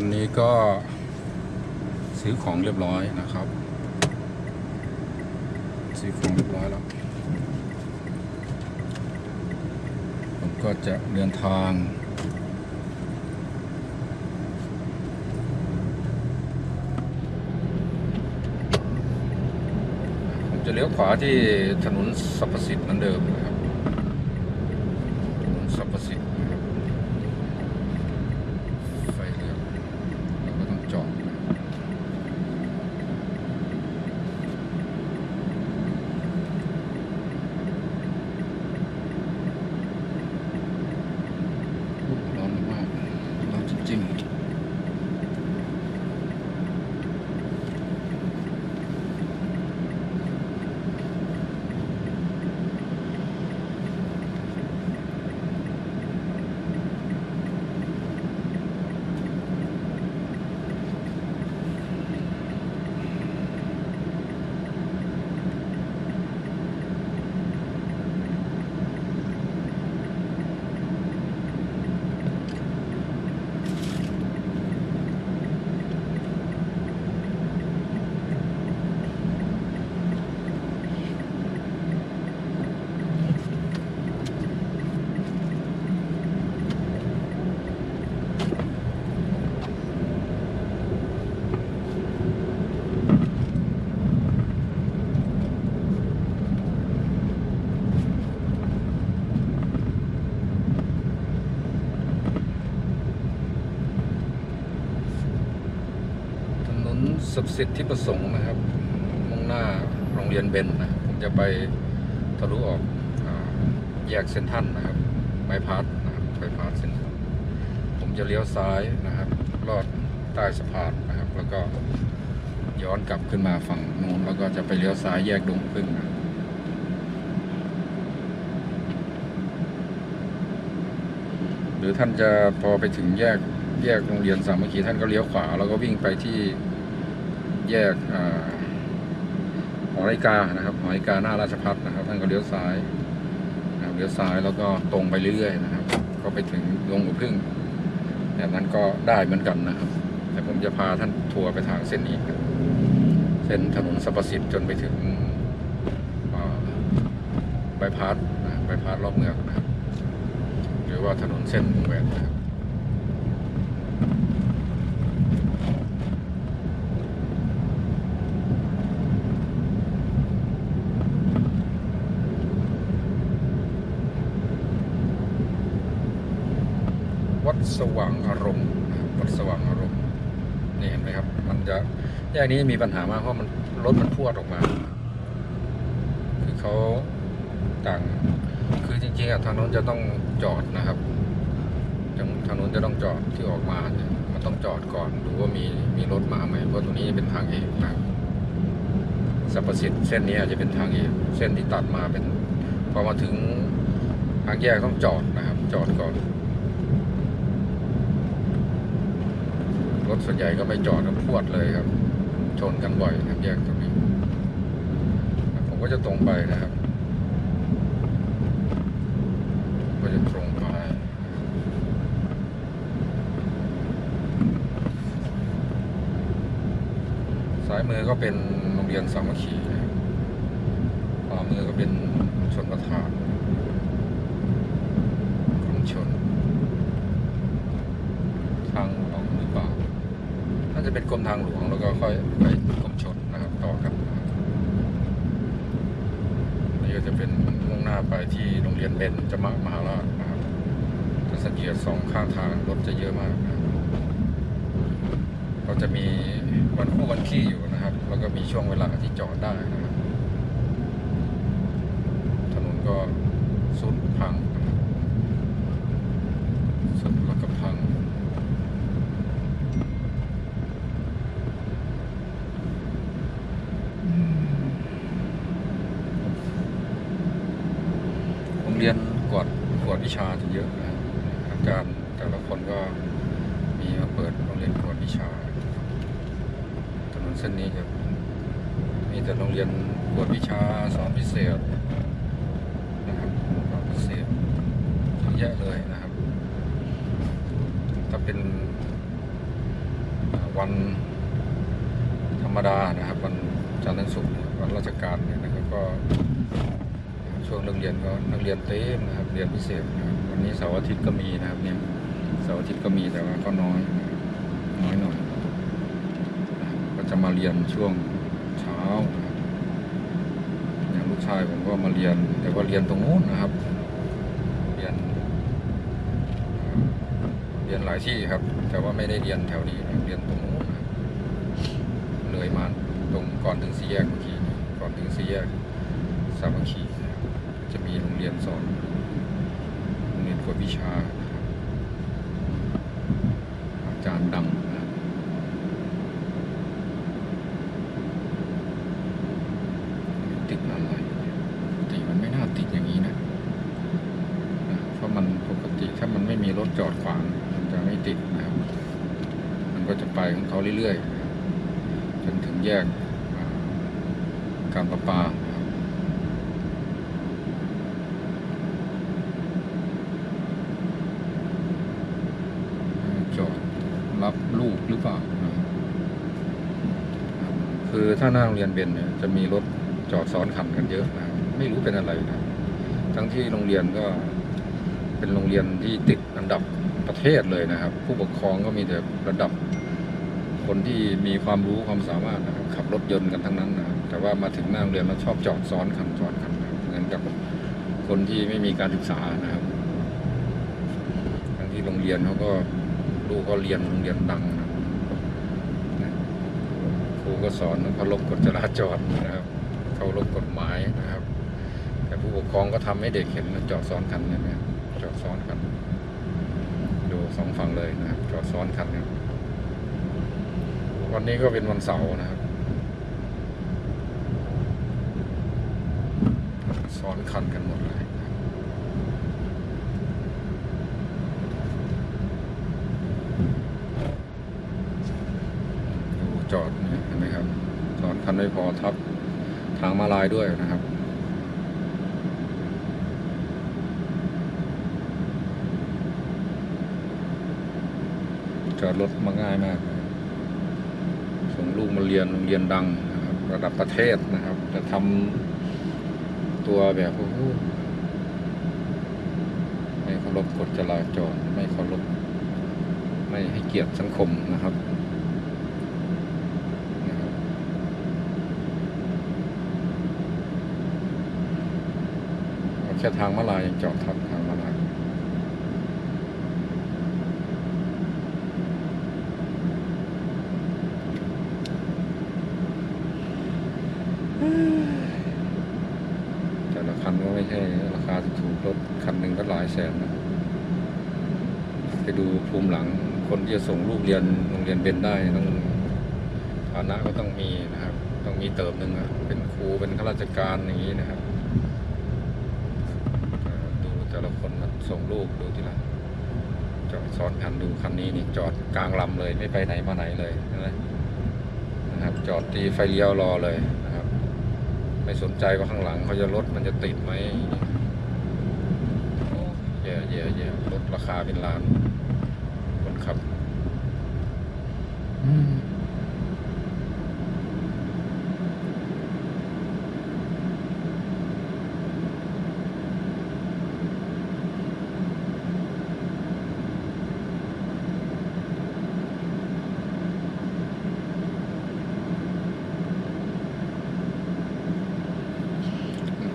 อนนี้ก็ซื้อของเรียบร้อยนะครับ ซื้อของเรียบร้อยแล้ว ผมก็จะเดินทาง ผมจะเลี้ยวขวาที่ถนนสรรพสิทธิ์เหมือนเดิมนะครับถนนสรรพสิทธิ์นะครับไฟเหลืองเราก็ต้องจอดนะครับอุ๊ยร้อนมากร้อนจริงๆ ถนน สิทธิประสงค์นะครับ มุ่งหน้าโรงเรียนเบนนะผมจะไปทะลุออกอแยกเซนทันนะครับไบพาสนะครับไบพาสเซนทันผมจะเลี้ยวซ้ายนะครับลอดใต้สะพานนะครับ แล้วก็ย้อนกลับขึ้นมาฝั่งนู้นแล้วก็จะไปเลี้ยวซ้ายแยกดงพึ่งนะหรือท่านจะพอไปถึงแยกแยกโรงเรียนสามัคคีท่านก็เลี้ยวขวา แล้วก็วิ่งไปที่ แยกหอนาฬิกานะครับหอนาฬิกาหน้าราชพัฒนะครับ ท่านก็เลี้ยวซ้ายนะครับเลี้ยวซ้ายแล้วก็ตรงไปเรื่อยๆนะครับ ก็ไปถึงดงหัวพึ่งแบบนั้นก็ได้เหมือนกันนะครับ แต่ผมจะพาท่านทัวร์ไปทางเส้นนี้ครับเส้นถนนสรรพสิทธิ์จนไปถึงอ่าบายพาสนะบายพาสรอบเมืองนะครับ หรือว่าถนนเส้นวงแหวนนะครับ วัด สว่างอารมณ์รับวัดสว่างอารมณ์นี่เห็นไหมครับ มันจะแยกนี้มีปัญหามากเพราะมันรถมันพรวดออกมา คือเขาต่างคือจริงๆอะทางโน้นจะต้องจอดนะครับทางทางโน้นจะต้องจอดที่ออกมาเนี่ยมันต้องจอดก่อนดูว่ามีมีรถมาไหมเพราะตรงนี้เป็นทางเอกนะครับสรรพสิทธิ์เส้นนี้จะเป็นทางเอกเส้นที่ตัดมาเป็นพอมาถึงทางแยกต้องจอดนะครับ จอดก่อน รถส่วนใหญ่ก็ไม่จอดก็พวดเลยครับ ชนกันบ่อยนะครับแยกตรงนี้ ผมก็จะตรงไปนะครับ ก็จะตรงไปซ้ายมือก็เป็นโรงเรียนสามัคคีขวามือก็เป็นชนประทานกรมชน ทางหลวงหรือเปล่าน่า จะเป็นกรมทางหลวงแล้วก็ค่อยไปกรมชนนะครับต่อครับนี่ก็จะเป็นมุ่งหน้าไปที่โรงเรียนเบนจมะมหาราชนะครับจะสังเกตสองข้างทางรถจะเยอะมากเรับก็จะมีวันคู่วันขี้อยู่นะครับ แล้วก็มีช่วงเวลาที่จอดได้นะครับ ถนนก็สุดพังนะครับสุดแล้วก็พัง โรง เรียนกวดกวดวิชาจะเยอะนะอาจารย์แต่ละคนก็มีมาเปิดโรงเรียนกวดวิชาถนนเส้นนี้จะมีแต่โรงเรียนกวดวิชาสอนพิเศษนะครับสอนพิเศษเยอะเลยนะครับ ถ้าเป็นวันธรรมดานะครับ วันจันทร์ศุกร์วันราชการเนี่ยนะครับก็ ช่วงเลิกเรียนก็นักเรียนเต็มนะครับเรียนพิเศษนะครับวันนี้เสาร์อาทิตย์ก็มีนะครับเนี่ยเสาร์อาทิตย์ก็มีแต่ว่าก็น้อยน้อยหน่อยก็จะมาเรียนช่วงเช้าอย่างลูกชายผมก็มาเรียน แต่ว่าเรียนตรงนู้นนะครับ เรียน เรียนหลายที่ครับ แต่ว่าไม่ได้เรียนแถวนี้เรียนตรงนู้นเลยมาตรงก่อนถึงสี่แยกเมื่อกี้ก่อนถึงสี่แยกสามัคคี จะมีโรงเรียนสอนโรงเรียนกวดวิชานะครับอาจารย์ดังนะติดอะไรเนี่ยปกติมันไม่น่าติดอย่างนี้นะนะเพราะมันปกติถ้ามันไม่มีรถจอดขวางมันจะไม่ติดนะครับ มันก็จะไปของเขาเรื่อยๆจนถึงแยกการประปานะครับจอดรับลูกห รือเปล่า คือถ้าหน้าโรงเรียนเบนเนี่ยจะมีรถจอดซ้อนคันกันเยอะนะไม่รู้เป็นอะไรนะทั้งที่โรงเรียนก็เป็นโรงเรียนที่ติดอันดับประเทศเลยนะครับ ผู้ปกครองก็มีแต่ระดับคนที่มีความรู้ความสามารถนะครับขับรถยนต์กันทั้งนั้นนะแต่ว่ามาถึงหน้าโรงเรียนแล้วชอบจอดซ้อนคันซ้อนคันนะเหมือนกับคนที่ไม่มีการศึกษานะครับทั้งที่โรงเรียนเขาก็ลูกก็เรียนโรงเรียนดัง รูก็สอนเคารพกฎจราจรนะครับเคารพกฎหมายนะครับ แต่ผู้ปกครองก็ทำให้เด็กเห็นจอดซ้อนคันเนี่ยนะจอดซ้อนคันดูสองฝั่งเลยนะครับจอดซ้อนคันเนี่ยวันนี้ก็เป็นวันเสาร์นะครับซ้อนคันกันหมดเลยนะครับดูจอดเนี่ยเห็นไหมครับซ้อนคันไม่พอ ทับทางมาลายด้วยนะครับ จอดรถมาง่ายมาก ส่งลูกมาเรียนโรงเรียนดังนะครับ ระดับประเทศนะครับ จะทำตัวแบบโอ้ไม่เคารพกฎจราจรไม่เคารพไม่ให้เกียรติสังคมนะครับเอา แค่ทางมาลายยังจอดทับทางมาลายแต่ละคันก็ไม่ใช่ราคาถูกๆรถคันหนึ่งก็หลายแสนนะไปดูภูมิหลังคนที่จะส่งลูกเรียนโรงเรียนเบนได้ต้องฐานะก็ต้องมีนะครับ ต้องมีเติมหนึ่งอะเป็นครูเป็นข้าราชการอย่างนี้นะครับเอ่อดูแต่ละคนมา ส่งลูกดูที่ละจอดซ้อนคันดูคันนี้นี่จอดกลางลำเลยไม่ไปไหนมาไหนเลยนไหมนะครับ จอดตีไฟเลี้ยวรอเลยนะครับ ไม่สนใจว่าข้างหลังเขาจะรถมันจะติดไหมโอ้แย่แย่แย่รถราคาเป็นล้านคนขับ อืม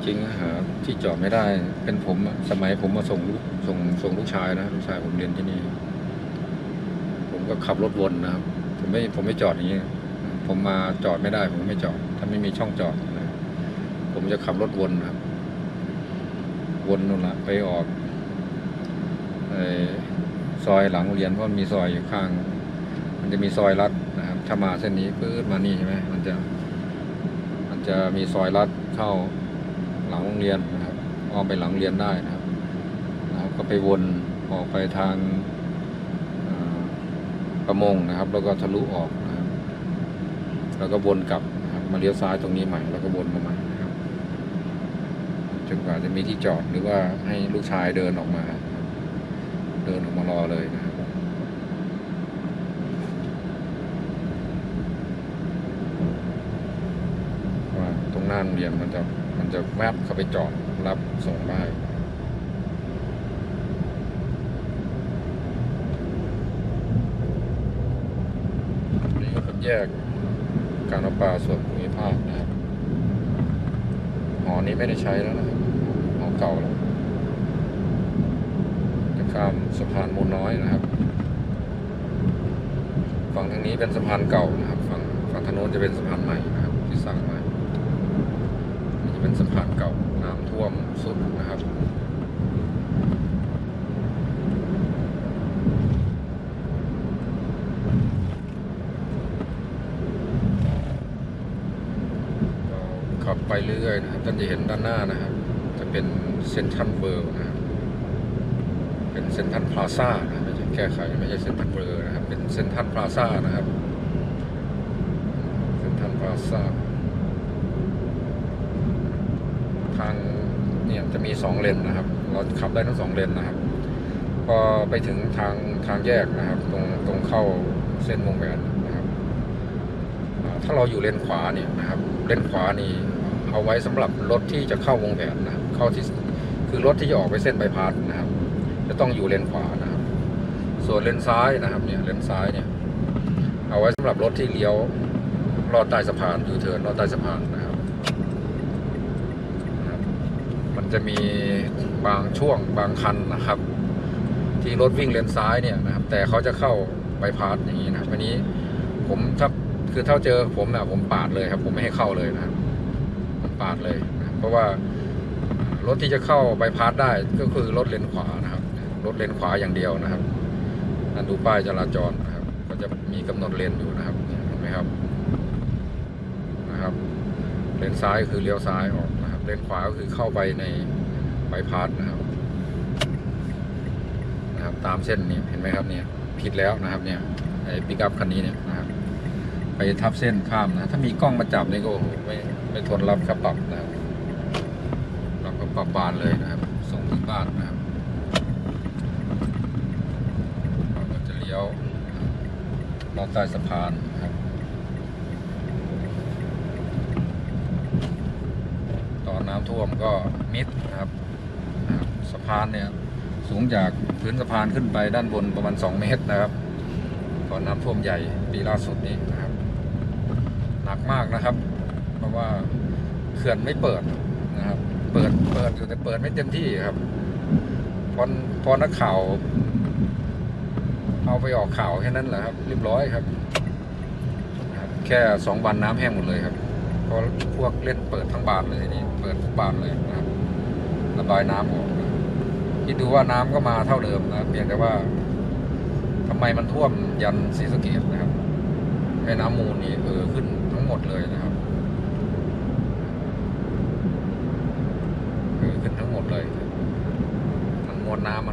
จริงๆหาที่ จอดไม่ได้ เป็นผมสมัยผมมาส่งลูกส่งส่งลูกชายนะลูกชายผมเรียนที่นี่ ผมก็ขับรถวนนะครับ ผมไม่ผมไม่จอดอย่างนี้ ผมมาจอดไม่ได้ ผมไม่จอด ถ้าไม่มีช่องจอดนะผมจะขับรถวนนะครับ วนนู่นละไปออกอซอยหลังโรงเรียนเพราะมีซอยอยู่ข้าง มันจะมีซอยลัดนะครับถ้ามาเส้นนี้ปื๊ดมานี่ใช่ไหมมันจะ มันจะมีซอยลัดเข้าหลังโรงเรียน ออกไปหลังเรียนได้นะครับก็ไปวนออกไปทางประมงนะครับ แล้วก็ทะลุออกนะครับ แล้วก็วนกลับบมาเลี้ยวซ้ายตรงนี้ใหม่ แล้วก็วนมาใหม่นะครับจนกว่าจะมีที่จอดหรือว่าให้ลูกชายเดินออกมา เดินออกมารอเลยนะครับว่าตรงหน้าโรงเรียนมันจะมันจะแวบเข้าไปจอด รับส่งได้นี่ก็เป็นแยกการประปาส่วนภูมิภาคนะครับหอนี้ไม่ได้ใช้แล้วนะครับหอเก่าแล้วจะข้ามสะพานมูลน้อยนะครับ ฝั่งทางนี้เป็นสะพานเก่านะครับ ฝั่งฝั่งทางโน้นจะเป็นสะพานใหม่นะครับที่สร้างใหม่นี่จะเป็นสะพานเก่า ท่วมสุดนะครับขับไปเรื่อยนะครับท่านจะเห็นด้านหน้านะครับจะเป็นเซนทรัลเวิลด์นะครับเป็นเซนทรัลพลาซ่านะไม่ใช่แก้ไขไม่ใช่เซนทรัลเวิลด์นะครับเป็นเซนทรัลพลาซ่านะครับเซนทรัลพลาซ่าทาง เนี่ยจะมีสองเลนนะครับ เราขับได้ทั้งสองเลนนะครับ พอไปถึงทางทางแยกนะครับ ตรงตรงเข้าเส้นวงแหวนนะครับ ถ้าเราอยู่เลนขวาเนี่ยนะครับ เลนขวานี่เอาไว้สำหรับรถที่จะเข้าวงแหวนนะครับเข้าที่คือรถที่จะออกไปเส้นบายพาสนะครับ จะต้องอยู่เลนขวานะครับ ส่วนเลนซ้ายนะครับเนี่ยเลนซ้ายเนี่ย เอาไว้สำหรับรถที่เลี้ยวลอดใต้สะพานยูเทิร์นลอดใต้สะพานนะครับนะครับ มันจะมีบางช่วงบางคันนะครับ ที่รถวิ่งเลนซ้ายเนี่ยนะครับ แต่เขาจะเข้าบพาสอย่างนี้นะวันนี้ผมถ้าคือถ้าเจอผมนะผมปาดเลยครับ ผมไม่ให้เข้าเลยนะผมปาดเลยนะเพราะว่ารถที่จะเข้าบพาสได้ก็คือรถเลนขวานะครับ รถเลนขวาอย่างเดียวนะครับนั่นดูป้ายจราจรนะครับ ก็จะมีกำหนดเลนอยู่นะครับเห็นไหมครับนะครับ เลนซ้ายคือเลี้ยวซ้ายออกนะครับ เลนขวาก็คือเข้าไปในบายพาสนะครับ นะครับ ตามเส้นนี้เห็นไหมครับเนี่ยผิดแล้วนะครับเนี่ยไอ้ปิกอัพคันนี้เนี่ยนะครับ ไปทับเส้นข้ามนะ ถ้ามีกล้องมาจับนี่ก็โอ้โหไม่ไม่ทนรับค่าปรับนะครับรับค่าปรับบานเลยนะครับ ส่งถึงบ้านนะครับเราก็จะเลี้ยวลอดใต้สะพานนะครับ ตอนน้ำ ท่วมก็มิดนะครับสะพานเนี่ยสูงจากพื้นสะพานขึ้นไปด้านบนประมาณ 2 เมตรนะครับก่อนน้ำท่วมใหญ่ปีล่าสุดนี้นะครับ หนักมากนะครับ เพราะว่าเขื่อนไม่เปิดนะครับ เปิดเปิดอยู่แต่เปิดไม่เต็มที่ครับพอพอนักข่าวเอาไปออกข่าวแค่นั้นแหละครับเรียบร้อยครับ แค่สองวันน้ำแห้งหมดเลยครับ เพราะพวกเล่นเปิดทั้งบานเลยทีนี้เปิดทุกบานเลยนะครับระบายน้ำออกคิดดูว่าน้ำก็มาเท่าเดิมนะเพียงแต่ว่าทำไมมันท่วมยันศรีสะเกดนะครับแม่น้ำมูลนี่เออขึ้นทั้งหมดเลยนะครับเออขึ้นทั้งหมดเลยมันมวลน้ำมัน